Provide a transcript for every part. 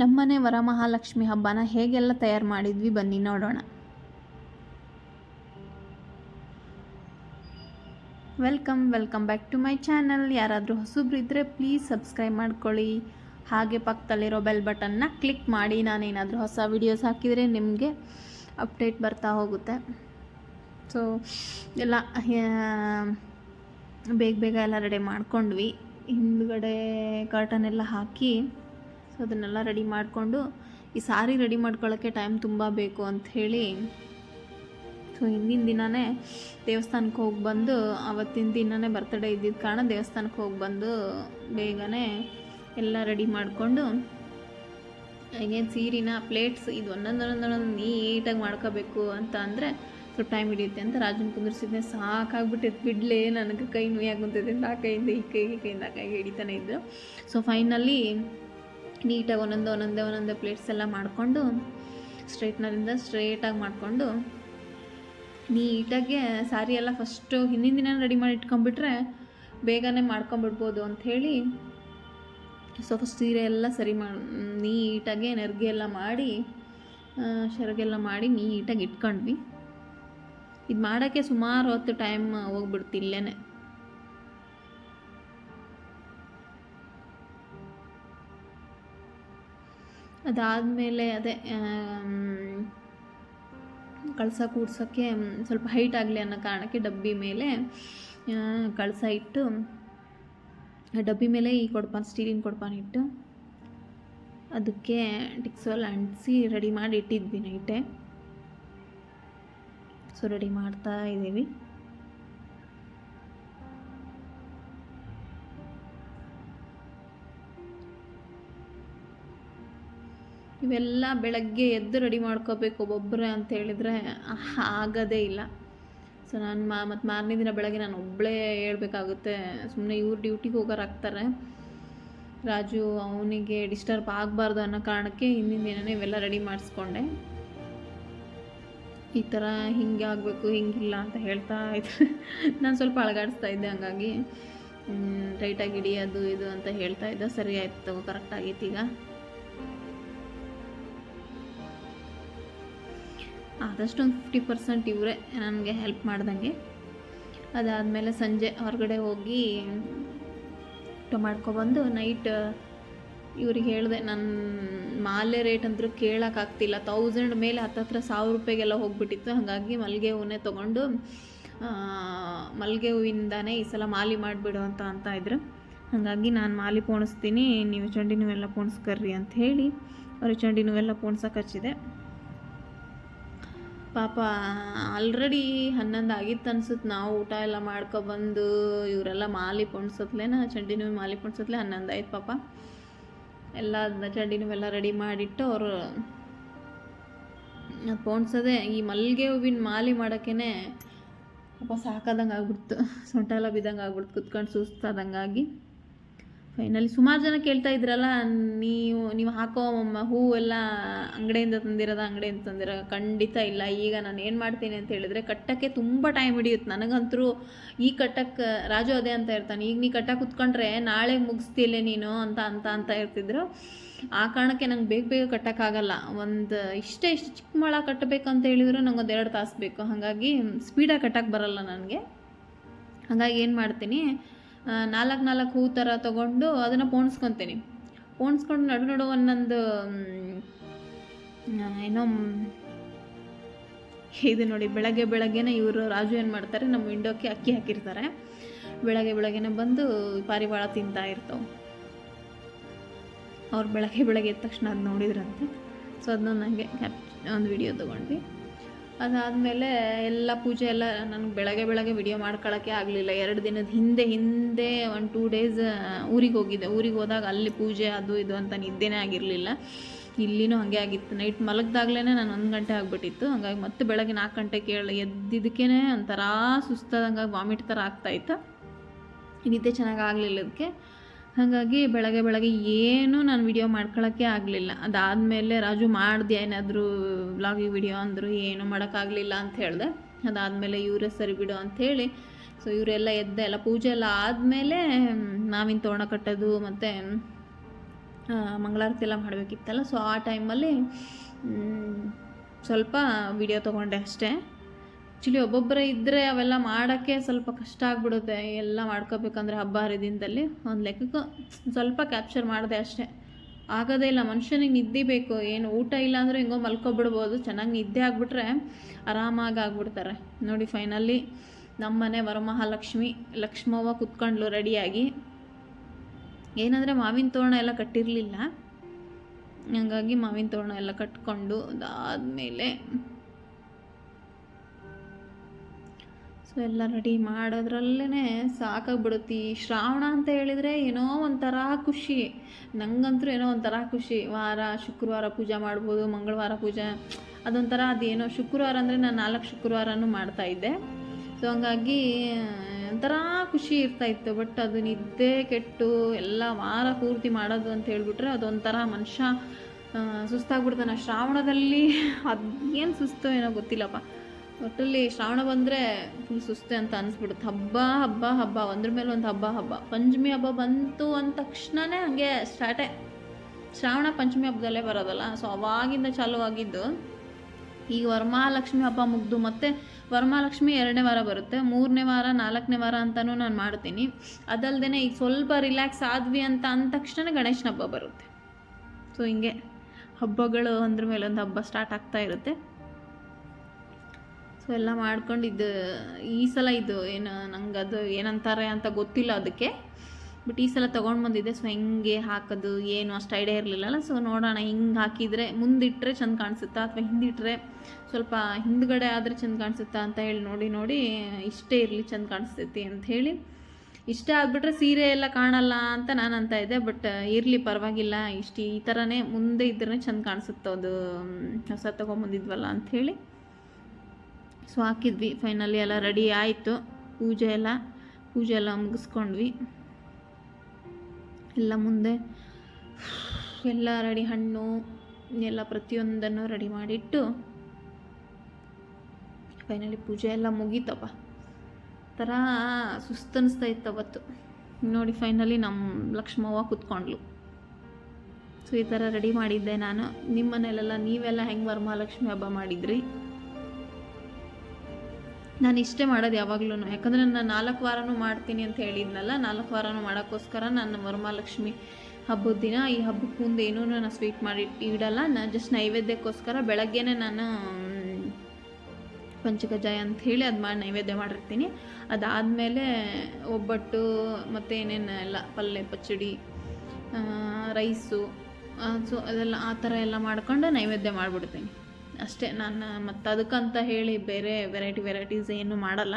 ನಮ್ಮನೆ ವರಮಹಾಲಕ್ಷ್ಮಿ ಹಬ್ಬನ ಹೇಗೆಲ್ಲ ತಯಾರು ಮಾಡಿದ್ವಿ ಬನ್ನಿ ನೋಡೋಣ. Welcome welcome back to my channel. ಯಾರಾದರೂ ಹೊಸಬ್ರು ಇದ್ದರೆ ಪ್ಲೀಸ್ ಸಬ್ಸ್ಕ್ರೈಬ್ ಮಾಡ್ಕೊಳ್ಳಿ. ಹಾಗೆ ಪಕ್ಕದಲ್ಲಿರೋ ಬೆಲ್ ಬಟನ್ನ ಕ್ಲಿಕ್ ಮಾಡಿ. ನಾನೇನಾದರೂ ಹೊಸ ವಿಡಿಯೋಸ್ ಹಾಕಿದರೆ ನಿಮಗೆ ಅಪ್ಡೇಟ್ ಬರ್ತಾ ಹೋಗುತ್ತೆ. ಸೊ ಎಲ್ಲ ಬೇಗ ಬೇಗ ಎಲ್ಲ ರೆಡಿ ಮಾಡ್ಕೊಂಡ್ವಿ. ಹಿಂದುಗಡೆ ಕರ್ಟನ್ ಎಲ್ಲ ಹಾಕಿ ಸೊ ಅದನ್ನೆಲ್ಲ ರೆಡಿ ಮಾಡಿಕೊಂಡು, ಈ ಸಾರಿ ರೆಡಿ ಮಾಡ್ಕೊಳ್ಳೋಕ್ಕೆ ಟೈಮ್ ತುಂಬ ಬೇಕು ಅಂತ ಹೇಳಿ ಸೊ ಹಿಂದಿನ ದಿನವೇ ದೇವಸ್ಥಾನಕ್ಕೆ ಹೋಗಿ ಬಂದು ಆವತ್ತಿನ ದಿನವೇ ಬರ್ತಡೇ ಇದ್ದಿದ್ದ ಕಾರಣ ದೇವಸ್ಥಾನಕ್ಕೆ ಹೋಗಿ ಬಂದು ಬೇಗನೆ ಎಲ್ಲ ರೆಡಿ ಮಾಡಿಕೊಂಡು, ಹಾಗೆ ಸೀರಿನ ಪ್ಲೇಟ್ಸ್ ಇದು ಒಂದೊಂದು ಒಂದೊಂದು ಒಂದೊಂದು ನೀಟಾಗಿ ಮಾಡ್ಕೋಬೇಕು ಅಂತ ಅಂದರೆ ಸ್ವಲ್ಪ ಟೈಮ್ ಹಿಡಿಯುತ್ತೆ ಅಂತ ರಾಜನ್ ಕುಂದಿರ್ಸಿದ್ದೆ. ಸಾಕಾಗ್ಬಿಟ್ಟಿತ್ತು. ಬಿಡ್ಲೇ, ನನಗೆ ಕೈ ನೋಯಾಗಿ ಕುಂತಿದ್ದೆ ಆ ಕೈಯಿಂದ ಈ ಕೈಗೆ ಕೈಯಿಂದ ಆ ಕೈಗೆ ಹಿಡಿತಾನೆ ಇದ್ದರು ಸೊ ಫೈನಲಿ ನೀಟಾಗಿ ಒಂದೊಂದು ಒಂದೊಂದೇ ಒಂದೊಂದೇ ಪ್ಲೇಟ್ಸ್ ಎಲ್ಲ ಮಾಡಿಕೊಂಡು ಸ್ಟ್ರೈಟ್ನರಿಂದ ಸ್ಟ್ರೇಟಾಗಿ ಮಾಡಿಕೊಂಡು, ನೀಟಾಗೆ ಸಾರಿ ಎಲ್ಲ ಫಸ್ಟು ಹಿಂದಿನ ದಿನ ರೆಡಿ ಮಾಡಿ ಇಟ್ಕೊಂಡ್ಬಿಟ್ರೆ ಬೇಗನೆ ಮಾಡ್ಕೊಂಬಿಡ್ಬೋದು ಅಂಥೇಳಿ ಸೊ ಫಸ್ಟ್ ಸೀರೆ ಎಲ್ಲ ಸರಿ ಮಾಡಿ ನೀಟಾಗಿ ನೆರಿಗೆ ಎಲ್ಲ ಮಾಡಿ ಶರಗೆಲ್ಲ ಮಾಡಿ ನೀಟಾಗಿ ಇಟ್ಕೊಂಡ್ವಿ. ಇದು ಮಾಡೋಕ್ಕೆ ಸುಮಾರು ಹೊತ್ತು ಟೈಮ್ ಹೋಗ್ಬಿಡ್ತು ಅದಾದಮೇಲೆ ಅದೇ ಕಳಸ ಕೂಡ್ಸೋಕ್ಕೆ ಸ್ವಲ್ಪ ಹೈಟ್ ಆಗಲಿ ಅನ್ನೋ ಕಾರಣಕ್ಕೆ ಡಬ್ಬಿ ಮೇಲೆ ಕಳಸ ಇಟ್ಟು ಡಬ್ಬಿ ಮೇಲೆ ಈ ಕೊಡ್ಪಾನ, ಸ್ಟೀಲಿನ ಕೊಡ್ಪಾನ ಇಟ್ಟು, ಅದಕ್ಕೆ ಟಿಕ್ಸೋಲ್ ಅಂಟಿಸಿ ರೆಡಿ ಮಾಡಿ ಇಟ್ಟಿದ್ವಿ ನೈಟೆ. ಸೊ ರೆಡಿ ಮಾಡ್ತಾ ಇದ್ದೀವಿ. ಇವೆಲ್ಲ ಬೆಳಗ್ಗೆ ಎದ್ದು ರೆಡಿ ಮಾಡ್ಕೋಬೇಕು ಒಬ್ಬೊಬ್ಬರೇ ಅಂತ ಹೇಳಿದರೆ ಆಗೋದೇ ಇಲ್ಲ. ಸೊ ನಾನು ಮಾ, ಮತ್ತು ಮಾರನೇ ದಿನ ಬೆಳಗ್ಗೆ ನಾನು ಒಬ್ಬಳೇ ಹೇಳ್ಬೇಕಾಗುತ್ತೆ. ಸುಮ್ಮನೆ ಇವ್ರು ಡ್ಯೂಟಿಗೆ ಹೋಗೋರಾಗ್ತಾರೆ ರಾಜು ಅವನಿಗೆ ಡಿಸ್ಟರ್ಬ್ ಆಗಬಾರ್ದು ಅನ್ನೋ ಕಾರಣಕ್ಕೆ ಹಿಂದಿನ ದಿನನೇ ಇವೆಲ್ಲ ರೆಡಿ ಮಾಡಿಸ್ಕೊಂಡೆ. ಈ ಥರ ಹಿಂಗೆ ಆಗಬೇಕು, ಹಿಂಗಿಲ್ಲ ಅಂತ ಹೇಳ್ತಾ ಇದ್ದೆ ನಾನು ಸ್ವಲ್ಪ ಅಳಗಾಡಿಸ್ತಾ ಇದ್ದೆ ಹಂಗಾಗಿ. ಟೈಟಾಗಿ ಇಡಿ ಅದು, ಇದು ಅಂತ ಹೇಳ್ತಾ ಇದ್ದೆ. ಸರಿ ಆಯ್ತು ಕರೆಕ್ಟ್ ಈಗ. ಆದಷ್ಟು ಒಂದು ಫಿಫ್ಟಿ ಪರ್ಸೆಂಟ್ ಇವರೇ ನನಗೆ ಹೆಲ್ಪ್ ಮಾಡ್ದಂಗೆ. ಅದಾದಮೇಲೆ ಸಂಜೆ ಹೊರಗಡೆ ಹೋಗಿ ಮಾಡ್ಕೊಬಂದು ನೈಟ್ ಇವ್ರಿಗೆ ಹೇಳಿದೆ ನನ್ನ ಮಾಲೆ ರೇಟ್ ಅಂತೂ ಕೇಳೋಕ್ಕಾಗ್ತಿಲ್ಲ ತೌಸಂಡ್ ಮೇಲೆ ಹತ್ತತ್ರ ಸಾವಿರ ರೂಪಾಯಿಗೆಲ್ಲ ಹೋಗ್ಬಿಟ್ಟಿತ್ತು. ಹಾಗಾಗಿ ಮಲ್ಲಿಗೆ ಹೂವನ್ನೇ ತೊಗೊಂಡು ಮಲ್ಲಿಗೆ ಹೂವಿಂದಾನೇ ಈ ಸಲ ಮಾಲಿ ಮಾಡಿಬಿಡು ಅಂತ ಅಂತ ಇದ್ರು. ಹಾಗಾಗಿ ನಾನು ಮಾಲಿ ಪೋಣಿಸ್ತೀನಿ. ನೀವು ಚಂಡಿ ನೀವೆಲ್ಲ ಪೋಣಿಸ್ಕರ್ರಿ ಅಂತ ಹೇಳಿ ಅವ್ರಿಗೆ ಚಂಡಿ ನೀವೆಲ್ಲ ಪೋಣ್ಸಕ್ಕೆ ಹಚ್ಚಿದೆ. ಪಾಪ ಆಲ್ರೆಡಿ ಹನ್ನೊಂದು ಆಗಿತ್ತು ಅನ್ಸುತ್ತೆ ನಾವು ಊಟ ಎಲ್ಲ ಮಾಡ್ಕೊಬಂದು ಇವರೆಲ್ಲ ಮಾಲಿ ಪೊಣ್ಸತ್ಲೇನ ಚಂಡಿನೂ ಮಾಲಿ ಪೊಣ್ಸತ್ಲೆ ಹನ್ನೊಂದು ಆಯ್ತು ಪಾಪ. ಎಲ್ಲ ಚಂಡಿ ನೋವೆಲ್ಲ ರೆಡಿ ಮಾಡಿಟ್ಟು ಅವರು ಪೋಣ್ಸೋದೆ, ಈ ಮಲ್ಲಿಗೆ ಹೂವಿನ ಮಾಲಿ ಮಾಡೋಕ್ಕೇ ಪಾಪ ಸಾಕಾದಂಗೆ ಆಗ್ಬಿಡ್ತು. ಸೊಂಟ ಎಲ್ಲ ಬಿದ್ದಂಗೆ ಆಗ್ಬಿಡ್ತು, ಕುತ್ಕೊಂಡು ಸುಸ್ತಾದಂಗಾಗಿ. ಫೈನಲಿ ಸುಮಾರು ಜನ ಕೇಳ್ತಾ ಇದ್ರಲ್ಲ, ನೀವು ನೀವು ಹಾಕೋ ಎಲ್ಲ ಅಂಗಡಿಯಿಂದ ತಂದಿರೋದ, ಅಂಗಡಿಯಿಂದ ತಂದಿರೋ ಖಂಡಿತ ಇಲ್ಲ. ಈಗ ನಾನು ಏನು ಮಾಡ್ತೀನಿ ಅಂತ ಹೇಳಿದ್ರೆ ಕಟ್ಟಕ್ಕೆ ತುಂಬ ಟೈಮ್ ಹಿಡಿಯುತ್ತೆ. ನನಗಂತೂ ಈ ಕಟ್ಟಕ್ಕೆ ರಾಜು ಅದೇ ಅಂತ ಇರ್ತಾನೆ. ಈಗ ನೀ ಕಟ್ಟಕ್ಕೆ ಕುತ್ಕೊಂಡ್ರೆ ನಾಳೆ ಮುಗಿಸ್ತಿಲ್ಲ ನೀನು ಅಂತ ಅಂತ ಅಂತ ಇರ್ತಿದ್ರು. ಆ ಕಾರಣಕ್ಕೆ ನಂಗೆ ಬೇಗ ಬೇಗ ಕಟ್ಟೋಕ್ಕಾಗಲ್ಲ ಒಂದು ಇಷ್ಟೇ ಇಷ್ಟು ಚಿಕ್ಕ ಮೊಳ ಕಟ್ಟಬೇಕು ಅಂತ ಹೇಳಿದ್ರು ನಂಗೆ ಒಂದು ಎರಡು ತಾಸು ಬೇಕು. ಹಾಗಾಗಿ ಸ್ಪೀಡಾಗಿ ಕಟ್ಟಕ್ಕೆ ಬರಲ್ಲ ನನಗೆ. ಹಾಗಾಗಿ ಏನು ಮಾಡ್ತೀನಿ ನಾಲ್ಕು ನಾಲ್ಕು ಹೂ ಥರ ತೊಗೊಂಡು ಅದನ್ನು ಪೋಣಿಸ್ಕೊತೀನಿ. ಪೋಣಿಸ್ಕೊಂಡು ನಡು ನಡು ಒಂದೊಂದು ಏನೋ, ಇದು ನೋಡಿ, ಬೆಳಗ್ಗೆ ಬೆಳಗ್ಗೆನೇ ಇವರು ರಾಜು ಏನು ಮಾಡ್ತಾರೆ, ನಮ್ಮ ವಿಂಡೋಕ್ಕೆ ಅಕ್ಕಿ ಹಾಕಿರ್ತಾರೆ. ಬೆಳಗ್ಗೆ ಬೆಳಗ್ಗೆನೆ ಬಂದು ಪಾರಿವಾಳ ತಿಂತಾ ಇರ್ತವೆ. ಅವ್ರು ಬೆಳಗ್ಗೆ ಬೆಳಗ್ಗೆ ಎದ್ದ ತಕ್ಷಣ ಅದು ನೋಡಿದ್ರಂತೆ. ಸೊ ಅದನ್ನ ನನಗೆ ಕ್ಯಾಪ್ ಒಂದು ವಿಡಿಯೋ ತೊಗೊಂಡ್ವಿ. ಅದಾದಮೇಲೆ ಎಲ್ಲ ಪೂಜೆ ಎಲ್ಲ ನನಗೆ ಬೆಳಗ್ಗೆ ಬೆಳಗ್ಗೆ ವಿಡಿಯೋ ಮಾಡ್ಕೊಳ್ಳೋಕ್ಕೆ ಆಗಲಿಲ್ಲ. ಎರಡು ದಿನದ ಹಿಂದೆ ಹಿಂದೆ ಒಂದು ಟೂ ಡೇಸ್ ಊರಿಗೆ ಹೋಗಿದ್ದೆ. ಊರಿಗೆ ಹೋದಾಗ ಅಲ್ಲಿ ಪೂಜೆ ಅದು ಇದು ಅಂತ ನಿದ್ದೆನೇ ಆಗಿರಲಿಲ್ಲ. ಇಲ್ಲಿನೂ ಹಾಗೆ ಆಗಿತ್ತು. ನೈಟ್ ಮಲಗ್ದಾಗ್ಲೇ ನಾನು ಒಂದು ಗಂಟೆ ಆಗಿಬಿಟ್ಟಿತ್ತು. ಹಾಗಾಗಿ ಮತ್ತೆ ಬೆಳಗ್ಗೆ ನಾಲ್ಕು ಗಂಟೆ ಕೇಳಿ ಎದ್ದಿದ್ದಕ್ಕೇ ಒಂಥರ ಸುಸ್ತಾದಂಗೆ ವಾಮಿಟ್ ಥರ ಆಗ್ತಾಯಿತ್ತು ನಿದ್ದೆ ಚೆನ್ನಾಗಿ ಆಗಲಿಲ್ಲ ಅದಕ್ಕೆ ಹಾಗಾಗಿ ಬೆಳಗ್ಗೆ ಬೆಳಗ್ಗೆ ಏನೂ ನಾನು ವಿಡಿಯೋ ಮಾಡ್ಕೊಳ್ಳೋಕ್ಕೆ ಆಗಲಿಲ್ಲ. ಅದಾದಮೇಲೆ ರಾಜು ಮಾಡಿದೆ ಏನಾದರೂ ವ್ಲಾಗಿ ವಿಡಿಯೋ ಅಂದರು, ಏನೂ ಮಾಡೋಕ್ಕಾಗಲಿಲ್ಲ ಅಂತ ಹೇಳಿದೆ. ಅದಾದಮೇಲೆ ಇವರೇ ಸರಿ ಬಿಡು ಅಂಥೇಳಿ ಸೊ ಇವರೆಲ್ಲ ಎದ್ದೆ, ಎಲ್ಲ ಪೂಜೆ ಎಲ್ಲ ಆದಮೇಲೆ, ಮಾವಿನ ತೋರಣ ಕಟ್ಟೋದು ಮತ್ತು ಮಂಗಳಾರತಿ ಎಲ್ಲ ಮಾಡಬೇಕಿತ್ತಲ್ಲ ಸೊ ಆ ಟೈಮಲ್ಲಿ ಸ್ವಲ್ಪ ವಿಡಿಯೋ ತೊಗೊಂಡೆ ಅಷ್ಟೇ. ಆ್ಯಕ್ಚುಲಿ ಒಬ್ಬೊಬ್ಬರೇ ಇದ್ದರೆ ಅವೆಲ್ಲ ಮಾಡೋಕ್ಕೆ ಸ್ವಲ್ಪ ಕಷ್ಟ ಆಗ್ಬಿಡುತ್ತೆ. ಎಲ್ಲ ಮಾಡ್ಕೋಬೇಕಂದ್ರೆ ಹಬ್ಬ ಹರಿದಿನದಲ್ಲಿ ಒಂದು ಲೆಕ್ಕಕ್ಕೆ ಸ್ವಲ್ಪ ಕ್ಯಾಪ್ಚರ್ ಮಾಡಿದೆ ಅಷ್ಟೇ. ಆಗೋದೇ ಇಲ್ಲ, ಮನುಷ್ಯನಿಗೆ ನಿದ್ದೆ ಬೇಕು. ಏನು ಊಟ ಇಲ್ಲ ಅಂದರೆ ಹೆಂಗೋ ಮಲ್ಕೊಬಿಡ್ಬೋದು. ಚೆನ್ನಾಗಿ ನಿದ್ದೆ ಆಗಿಬಿಟ್ರೆ ಆರಾಮಾಗಿ ಆಗ್ಬಿಡ್ತಾರೆ. ನೋಡಿ ಫೈನಲಿ ನಮ್ಮನೆ ವರಮಹಾಲಕ್ಷ್ಮಿ, ಲಕ್ಷ್ಮವ್ವ ಕುತ್ಕೊಂಡ್ಲು ರೆಡಿಯಾಗಿ ಏನಂದರೆ ಮಾವಿನ ತೋರಣ ಎಲ್ಲ ಕಟ್ಟಿರಲಿಲ್ಲ. ಹಂಗಾಗಿ ಮಾವಿನ ತೋರಣ ಎಲ್ಲ ಕಟ್ಕೊಂಡು ಅದಾದಮೇಲೆ ಸೊ ಎಲ್ಲ ರೆಡಿ ಮಾಡೋದ್ರಲ್ಲೇ ಸಾಕಾಗ್ಬಿಡುತ್ತೆ. ಈ ಶ್ರಾವಣ ಅಂತ ಹೇಳಿದರೆ ಏನೋ ಒಂಥರ ಖುಷಿ. ನಂಗಂತೂ ಏನೋ ಒಂಥರ ಖುಷಿ. ವಾರ, ಶುಕ್ರವಾರ ಪೂಜೆ ಮಾಡ್ಬೋದು, ಮಂಗಳವಾರ ಪೂಜೆ. ಅದೊಂಥರ ಅದೇನೋ ಶುಕ್ರವಾರ ಅಂದರೆ ನಾನು ನಾಲ್ಕು ಶುಕ್ರವಾರನೂ ಮಾಡ್ತಾಯಿದ್ದೆ ಸೊ ಹಂಗಾಗಿ, ಒಂಥರ ಖುಷಿ ಇರ್ತಾಯಿತ್ತು ಬಟ್ ಅದು ನಿದ್ದೆ ಕೆಟ್ಟು ಎಲ್ಲ ವಾರ ಪೂರ್ತಿ ಮಾಡೋದು ಅಂತ ಹೇಳಿಬಿಟ್ರೆ ಅದೊಂಥರ ಮನುಷ್ಯ ಸುಸ್ತಾಗ್ಬಿಡ್ತಾನೆ. ಶ್ರಾವಣದಲ್ಲಿ ಅದು ಏನು ಸುಸ್ತು ಏನೋ ಗೊತ್ತಿಲ್ಲಪ್ಪ. ಒಟ್ಟಲ್ಲಿ ಶ್ರಾವಣ ಬಂದರೆ ಫುಲ್ ಸುಸ್ತೆ ಅಂತ ಅನಿಸ್ಬಿಡುತ್ತೆ. ಹಬ್ಬ ಹಬ್ಬ ಹಬ್ಬ, ಒಂದ್ರ ಮೇಲೆ ಒಂದು ಹಬ್ಬ ಹಬ್ಬ. ಪಂಚಮಿ ಹಬ್ಬ ಬಂತು ಅಂದ ತಕ್ಷಣನೇ ಹಂಗೆ ಸ್ಟಾರ್ಟೇ ಶ್ರಾವಣ ಪಂಚಮಿ ಹಬ್ಬದಲ್ಲೇ ಬರೋದಲ್ಲ ಸೊ ಅವಾಗಿಂದ ಚಾಲು ಆಗಿದ್ದು, ಈಗ ವರಮಹಾಲಕ್ಷ್ಮಿ ಹಬ್ಬ ಮುಗ್ದು ಮತ್ತು ವರಮಹಾಲಕ್ಷ್ಮಿ ಎರಡನೇ ವಾರ ಬರುತ್ತೆ. ಮೂರನೇ ವಾರ, ನಾಲ್ಕನೇ ವಾರ ಅಂತಲೂ ನಾನು ಮಾಡ್ತೀನಿ. ಅದಲ್ಲದೆ ಈಗ ಸ್ವಲ್ಪ ರಿಲ್ಯಾಕ್ಸ್ ಆದ್ವಿ ಅಂತ ಅಂದ ತಕ್ಷಣ ಗಣೇಶನ ಹಬ್ಬ ಬರುತ್ತೆ. ಸೊ ಹಿಂಗೆ ಹಬ್ಬಗಳು ಅಂದ್ರ ಮೇಲೆ ಒಂದು ಹಬ್ಬ ಸ್ಟಾರ್ಟ್ ಆಗ್ತಾ ಇರುತ್ತೆ. ಸೊ ಎಲ್ಲ ಮಾಡ್ಕೊಂಡಿದ್ದು, ಈ ಸಲ ಇದು ಏನು, ನಂಗೆ ಅದು ಏನಂತಾರೆ ಅಂತ ಗೊತ್ತಿಲ್ಲ ಅದಕ್ಕೆ. ಬಟ್ ಈ ಸಲ ತೊಗೊಂಡು ಬಂದಿದ್ದೆ ಸೊ ಹೆಂಗೆ ಹಾಕೋದು, ಏನು ಅಷ್ಟು ಐಡಿಯಾ ಇರಲಿಲ್ಲಲ್ಲ. ಸೊ ನೋಡೋಣ, ಹಿಂಗೆ ಹಾಕಿದರೆ ಮುಂದಿಟ್ಟರೆ ಚೆಂದ ಕಾಣಿಸುತ್ತಾ ಅಥವಾ ಹಿಂದಿಟ್ಟರೆ ಸ್ವಲ್ಪ ಹಿಂದ್ಗಡೆ ಆದರೆ ಚೆಂದ ಕಾಣಿಸುತ್ತಾ ಅಂತ ಹೇಳಿ ನೋಡಿ ನೋಡಿ, ಇಷ್ಟೇ ಇರಲಿ, ಚೆಂದ ಕಾಣಿಸ್ತೈತಿ ಅಂತ ಹೇಳಿ. ಇಷ್ಟ ಆಗಿಬಿಟ್ರೆ ಸೀರೆ ಎಲ್ಲ ಕಾಣಲ್ಲ ಅಂತ ನಾನು ಅಂತ ಇದ್ದೆ ಬಟ್ ಇರಲಿ, ಪರವಾಗಿಲ್ಲ. ಇಷ್ಟು ಈ ಥರನೇ ಮುಂದೆ ಇದ್ದರೆ ಚೆಂದ ಕಾಣಿಸುತ್ತೆ, ಅದು ಹೊಸ ತೊಗೊಂಬಂದಿದ್ವಲ್ಲ ಅಂಥೇಳಿ ಸೊ ಹಾಕಿದ್ವಿ ಫೈನಲಿ ಎಲ್ಲ ರೆಡಿ ಆಯಿತು. ಪೂಜೆ ಎಲ್ಲ ಪೂಜೆ ಎಲ್ಲ ಮುಗಿಸ್ಕೊಂಡ್ವಿ. ಎಲ್ಲ ಮುಂದೆ ಎಲ್ಲ ರೆಡಿ ಹಣ್ಣು, ಎಲ್ಲ ಪ್ರತಿಯೊಂದನ್ನು ರೆಡಿ ಮಾಡಿಟ್ಟು ಫೈನಲಿ ಪೂಜೆ ಎಲ್ಲ ಮುಗೀತಪ್ಪ. ಥರ ಸುಸ್ತನಿಸ್ತಾ ಇತ್ತು ಅವತ್ತು. ನೋಡಿ ಫೈನಲಿ ನಮ್ಮ ಲಕ್ಷ್ಮವ್ವ ಕೂತ್ಕೊಂಡ್ಲು ಸೊ ಈ ಥರ ರೆಡಿ ಮಾಡಿದ್ದೆ ನಾನು. ನಿಮ್ಮ ಮನೇಲೆಲ್ಲ ನೀವೆಲ್ಲ ಹೆಂಗೆ ವರಮಹಾಲಕ್ಷ್ಮಿ ಹಬ್ಬ ಮಾಡಿದ್ರಿ? ನಾನು ಇಷ್ಟೇ ಮಾಡೋದು ಯಾವಾಗ್ಲೂ ಯಾಕಂದರೆ ನಾನು ನಾಲ್ಕು ವಾರನೂ ಮಾಡ್ತೀನಿ ಅಂತ ಹೇಳಿದ್ನಲ್ಲ, ನಾಲ್ಕು ವಾರನೂ ಮಾಡೋಕ್ಕೋಸ್ಕರ ನಾನು ವರಮಹಾಲಕ್ಷ್ಮಿ ಹಬ್ಬದ ದಿನ ಈ ಹಬ್ಬಕ್ಕೆ ಮುಂದೆ ಏನೂ ನಾನು ಸ್ವೀಟ್ ಮಾಡಿ ಇಡಲ್ಲ. ನಾನು ಜಸ್ಟ್ ನೈವೇದ್ಯಕ್ಕೋಸ್ಕರ ಬೆಳಗ್ಗೆನೇ ನಾನು ಪಂಚಕಜಾಯ ಅಂತ ಹೇಳಿ ಅದು ಮಾಡಿ ನೈವೇದ್ಯ ಮಾಡಿರ್ತೀನಿ. ಅದಾದಮೇಲೆ ಒಬ್ಬಟ್ಟು ಮತ್ತು ಏನೇನು ಎಲ್ಲ ಪಲ್ಯ ಪಚ್ಚಡಿ ರೈಸು ಸೊ ಅದೆಲ್ಲ ಆ ಥರ ಎಲ್ಲ ಮಾಡ್ಕೊಂಡು ನೈವೇದ್ಯ ಮಾಡಿಬಿಡ್ತೀನಿ. ಅಷ್ಟೇ ನಾನು ಮತ್ತು ಅದಕ್ಕಂತ ಹೇಳಿ ಬೇರೆ ವೆರೈಟಿ ವೆರೈಟೀಸ್ ಏನು ಮಾಡಲ್ಲ.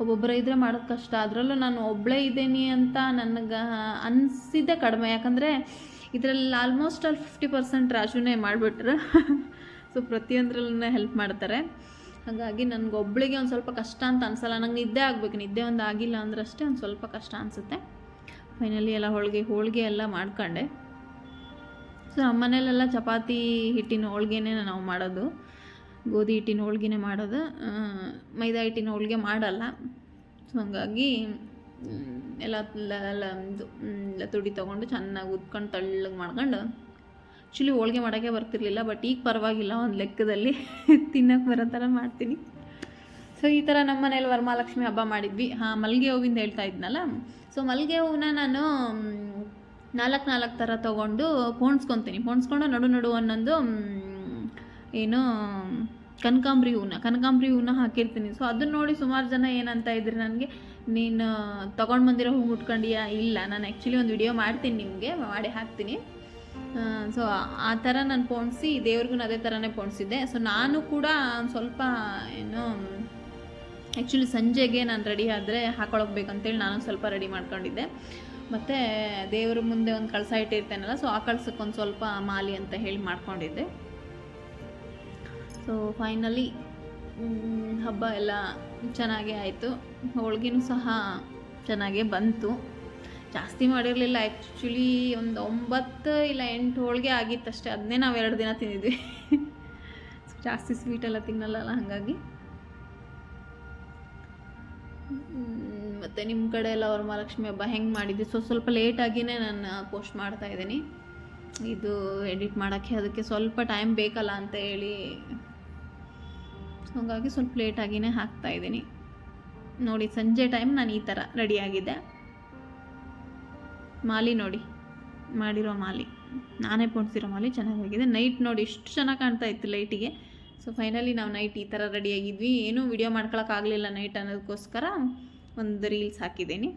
ಒಬ್ಬೊಬ್ಬರೇ ಇದ್ದರೆ ಮಾಡೋದು ಕಷ್ಟ. ಅದರಲ್ಲೂ ನಾನು ಒಬ್ಬಳೇ ಇದ್ದೀನಿ ಅಂತ ನನಗೆ ಅನಿಸಿದ್ದೆ ಕಡಿಮೆ. ಯಾಕಂದರೆ ಇದರಲ್ಲಿ ಆಲ್ಮೋಸ್ಟ್ ಅಲ್ಲಿ ಫಿಫ್ಟಿ ಪರ್ಸೆಂಟ್ ರಾಜುನೇ ಮಾಡಿಬಿಟ್ರು. ಸೊ ಪ್ರತಿಯೊಂದರಲ್ಲೂ ಹೆಲ್ಪ್ ಮಾಡ್ತಾರೆ. ಹಾಗಾಗಿ ನನಗೆ ಒಬ್ಬಳಿಗೆ ಒಂದು ಸ್ವಲ್ಪ ಕಷ್ಟ ಅಂತ ಅನಿಸಲ್ಲ. ನಂಗೆ ನಿದ್ದೆ ಆಗಬೇಕು. ನಿದ್ದೆ ಒಂದು ಆಗಿಲ್ಲ ಅಂದ್ರಷ್ಟೇ ಒಂದು ಸ್ವಲ್ಪ ಕಷ್ಟ ಅನಿಸುತ್ತೆ. ಫೈನಲಿ ಎಲ್ಲ ಹೋಳಿಗೆ ಹೋಳಿಗೆ ಎಲ್ಲ ಮಾಡ್ಕೊಂಡೆ. ಸೊ ನಮ್ಮ ಚಪಾತಿ ಹಿಟ್ಟಿನ ಹೋಳ್ಗೆನೇ ನಾವು ಮಾಡೋದು. ಗೋಧಿ ಹಿಟ್ಟಿನ ಹೋಳ್ಗೆನೇ ಮಾಡೋದು. ಮೈದಾ ಹಿಟ್ಟಿನ ಹೋಳ್ಗೆ ಮಾಡಲ್ಲ. ಸೊ ಹಂಗಾಗಿ ಎಲ್ಲ ಎಲ್ಲ ಇದು ಎಲ್ಲ ತುಡಿ ತೊಗೊಂಡು ಚೆನ್ನಾಗಿ ಉದ್ಕೊಂಡು ತಳ್ಳಗೆ ಮಾಡ್ಕೊಂಡು ಆ್ಯಕ್ಚುಲಿ ಹೋಳ್ಗೆ ಮಾಡೋಕ್ಕೆ ಬರ್ತಿರ್ಲಿಲ್ಲ, ಬಟ್ ಈಗ ಪರವಾಗಿಲ್ಲ, ಒಂದು ಲೆಕ್ಕದಲ್ಲಿ ತಿನ್ನೋಕೆ ಬರೋ ಥರ ಮಾಡ್ತೀನಿ. ಸೊ ಈ ಥರ ನಮ್ಮ ಮನೇಲಿ ವರಮಹಾಲಕ್ಷ್ಮಿ ಹಬ್ಬ ಮಾಡಿದ್ವಿ. ಹಾಂ ಮಲ್ಲಿಗೆ ಹೂವಿಂದ ಹೇಳ್ತಾ ಇದ್ನಲ್ಲ. ಸೊ ಮಲ್ಲಿಗೆ ಹೂವನ್ನ ನಾನು ನಾಲ್ಕು ನಾಲ್ಕು ಥರ ತೊಗೊಂಡು ಪೋಣಿಸ್ಕೊತೀನಿ. ಪೋಣಿಸ್ಕೊಂಡು ನಡು ನಡು ಒಂದೊಂದು ಏನು, ಕನಕಾಂಬ್ರಿ ಹೂವನ್ನ ಕನಕಾಂಬ್ರಿ ಹೂವನ್ನ ಹಾಕಿರ್ತೀನಿ. ಸೊ ಅದನ್ನ ನೋಡಿ ಸುಮಾರು ಜನ ಏನಂತ ಇದ್ರಿ ನನಗೆ, ನೀನು ತೊಗೊಂಡು ಬಂದಿರೋ ಹೂ ಮುಟ್ಕೊಂಡಿಯಾ ಇಲ್ಲ. ನಾನು ಆ್ಯಕ್ಚುಲಿ ಒಂದು ವಿಡಿಯೋ ಮಾಡ್ತೀನಿ ನಿಮಗೆ, ಮಾಡಿ ಹಾಕ್ತೀನಿ. ಸೊ ಆ ಥರ ನಾನು ಪೋಣಿಸಿ, ದೇವ್ರಿಗೂ ಅದೇ ಥರನೇ ಪೋಣಿಸಿದ್ದೆ. ಸೊ ನಾನು ಕೂಡ ಸ್ವಲ್ಪ, ಏನು ಆ್ಯಕ್ಚುಲಿ ಸಂಜೆಗೆ ನಾನು ರೆಡಿ ಆದರೆ ಹಾಕೊಳಕ್ಬೇಕಂತೇಳಿ ನಾನು ಸ್ವಲ್ಪ ರೆಡಿ ಮಾಡ್ಕೊಂಡಿದ್ದೆ. ಮತ್ತು ದೇವ್ರ ಮುಂದೆ ಒಂದು ಕಳಸ ಇಟ್ಟಿರ್ತೇನಲ್ಲ ಸೊ ಆ ಕಳ್ಸಕ್ಕೆ ಒಂದು ಸ್ವಲ್ಪ ಮಾಲಿ ಅಂತ ಹೇಳಿ ಮಾಡ್ಕೊಂಡಿದ್ದೆ. ಸೊ ಫೈನಲಿ ಹಬ್ಬ ಎಲ್ಲ ಚೆನ್ನಾಗೇ ಆಯಿತು. ಹೋಳ್ಗಿನೂ ಸಹ ಚೆನ್ನಾಗೇ ಬಂತು. ಜಾಸ್ತಿ ಮಾಡಿರಲಿಲ್ಲ ಆ್ಯಕ್ಚುಲಿ ಒಂದು ಒಂಬತ್ತು ಇಲ್ಲ ಎಂಟು ಹೋಳಿಗೆ ಆಗಿತ್ತಷ್ಟೇ ಅದನ್ನೇ ನಾವು ಎರಡು ದಿನ ತಿಂದಿದ್ವಿ. ಜಾಸ್ತಿ ಸ್ವೀಟೆಲ್ಲ ತಿನ್ನಲ್ಲ ಹಾಗಾಗಿ. ಮತ್ತು ನಿಮ್ಮ ಕಡೆ ಎಲ್ಲ ವರಮಹಾಲಕ್ಷ್ಮಿ ಹಬ್ಬ ಹೆಂಗೆ ಮಾಡಿದ್ವಿ ಸೊ ಸ್ವಲ್ಪ ಲೇಟಾಗಿಯೇ ನಾನು ಪೋಸ್ಟ್ ಮಾಡ್ತಾ ಇದ್ದೀನಿ. ಇದು ಎಡಿಟ್ ಮಾಡೋಕ್ಕೆ ಅದಕ್ಕೆ ಸ್ವಲ್ಪ ಟೈಮ್ ಬೇಕಲ್ಲ ಅಂತ ಹೇಳಿ. ಹಾಗಾಗಿ ಸ್ವಲ್ಪ ಲೇಟಾಗಿಯೇ ಹಾಕ್ತಾ ಇದ್ದೀನಿ. ನೋಡಿ, ಸಂಜೆ ಟೈಮ್ ನಾನು ಈ ಥರ ರೆಡಿಯಾಗಿದ್ದೆ ಮಾಲಿ ನೋಡಿ, ಮಾಡಿರೋ ಮಾಲಿ. ನಾನೇ ಪೋಣಿಸಿರೋ ಮಾಲಿ ಚೆನ್ನಾಗಾಗಿದೆ. ನೈಟ್ ನೋಡಿ ಇಷ್ಟು ಚೆನ್ನಾಗಿ ಕಾಣ್ತಾ ಇತ್ತು ಲೈಟಿಗೆ ಸೊ ಫೈನಲಿ ನಾವು ನೈಟ್ ಈ ಥರ ರೆಡಿಯಾಗಿದ್ವಿ ಏನೂ ವಿಡಿಯೋ ಮಾಡ್ಕೊಳಕ್ಕಾಗಲಿಲ್ಲ ನೈಟ್ ಅನ್ನೋದಕ್ಕೋಸ್ಕರ. ಒಂದು ರೀಲ್ಸ್ ಹಾಕಿದ್ದೀನಿ.